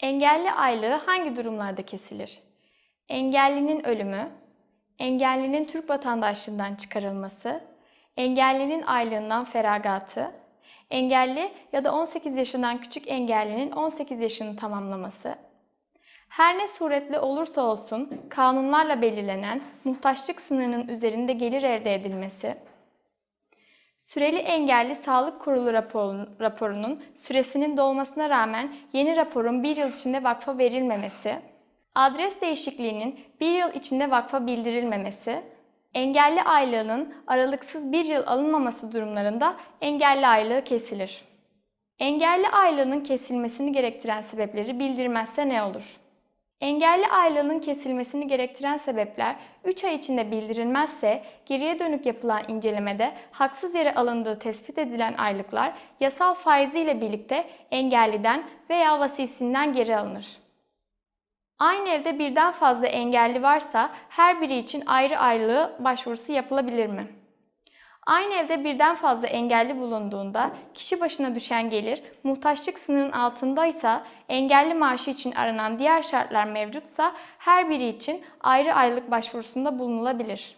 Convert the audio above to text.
Engelli aylığı hangi durumlarda kesilir? Engellinin ölümü, engellinin Türk vatandaşlığından çıkarılması, engellinin aylığından feragatı, engelli ya da 18 yaşından küçük engellinin 18 yaşını tamamlaması, her ne suretle olursa olsun kanunlarla belirlenen muhtaçlık sınırının üzerinde gelir elde edilmesi, Süreli engelli sağlık kurulu raporun- raporunun süresinin dolmasına rağmen yeni raporun bir yıl içinde vakfa verilmemesi, adres değişikliğinin bir yıl içinde vakfa bildirilmemesi, engelli aylığının aralıksız bir yıl alınmaması durumlarında engelli aylığı kesilir. Engelli aylığının kesilmesini gerektiren sebepleri bildirmezse ne olur? Engelli aylığının kesilmesini gerektiren sebepler 3 ay içinde bildirilmezse geriye dönük yapılan incelemede haksız yere alındığı tespit edilen aylıklar yasal faiziyle birlikte engelliden veya vasisinden geri alınır. Aynı evde birden fazla engelli varsa her biri için ayrı aylığı başvurusu yapılabilir mi? Aynı evde birden fazla engelli bulunduğunda kişi başına düşen gelir muhtaçlık sınırının altındaysa engelli maaşı için aranan diğer şartlar mevcutsa her biri için ayrı aylık başvurusunda bulunulabilir.